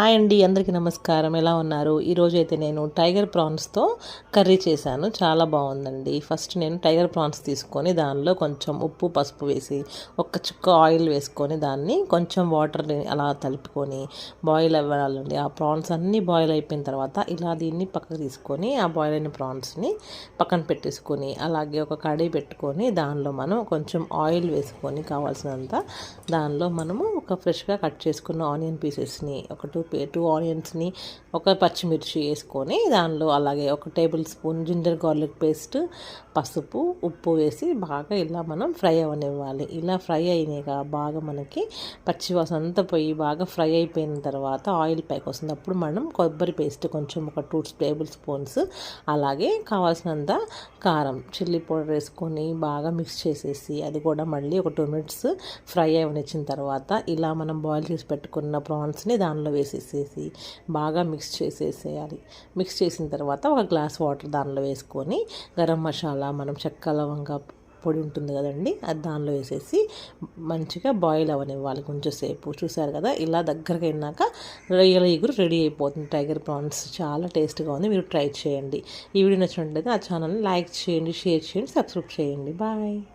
Hi అండి అందరికీ నమస్కారం. ఎలా ఉన్నారు? ఈరోజు అయితే నేను టైగర్ ప్రాన్స్తో కర్రీ చేశాను. చాలా బాగుందండి. ఫస్ట్ నేను టైగర్ ప్రాన్స్ తీసుకొని దానిలో కొంచెం ఉప్పు పసుపు వేసి ఒక్క చుక్క ఆయిల్ వేసుకొని దాన్ని కొంచెం వాటర్ని అలా తలుపుకొని బాయిల్ అవ్వాలండి. ఆ ప్రాన్స్ అన్నీ బాయిల్ అయిపోయిన తర్వాత ఇలా దీన్ని పక్కకు తీసుకొని ఆ బాయిల్ అయిన ప్రాన్స్ని పక్కన పెట్టేసుకొని అలాగే ఒక కడాయి పెట్టుకొని దానిలో మనం కొంచెం ఆయిల్ వేసుకొని కావాల్సినంత దానిలో మనము ఒక ఫ్రెష్గా కట్ చేసుకున్న ఆనియన్ పీసెస్ని ఒక టూ టూ ఆనియన్స్ని ఒక పచ్చిమిర్చి వేసుకొని దానిలో అలాగే ఒక table spoon ginger garlic paste పసుపు ఉప్పు వేసి బాగా ఇలా మనం ఫ్రై అవనివ్వాలి. ఇలా ఫ్రై అయినాక బాగా మనకి పచ్చివాసన అంతా పోయి బాగా ఫ్రై అయిపోయిన తర్వాత ఆయిల్ పైకి వస్తుంది అప్పుడు మనం కొబ్బరి పేస్ట్ కొంచెం ఒక టూ టేబుల్ స్పూన్స్ అలాగే కావాల్సినంత కారం చిల్లీ పౌడర్ వేసుకొని బాగా మిక్స్ చేసేసి అది కూడా మళ్ళీ ఒక టూ మినిట్స్ ఫ్రై అవనిచ్చిన తర్వాత ఇలా మనం బాయిల్ చేసి పెట్టుకున్న ప్రాన్స్ని దానిలో వేసేసేసి బాగా మిక్స్ చేసేసేయాలి. మిక్స్ చేసిన తర్వాత ఒక గ్లాస్ వాటర్ దానిలో వేసుకొని గరం మసాలా మనం చెక్క లవంగా పొడి ఉంటుంది కదండి అది దానిలో వేసేసి మంచిగా బాయిల్ అవనివ్వాలి కొంచెం సేపు. చూసారు కదా ఇలా దగ్గరకు అయినాక రొయ్యల ఎగురు రెడీ అయిపోతుంది. టైగర్ ప్రాన్స్ చాలా టేస్ట్గా ఉంది మీరు ట్రై చేయండి. ఈ వీడియో నచ్చినట్లయితే ఆ ఛానల్ని లైక్ చేయండి షేర్ చేయండి సబ్స్క్రైబ్ చేయండి. బాయ్.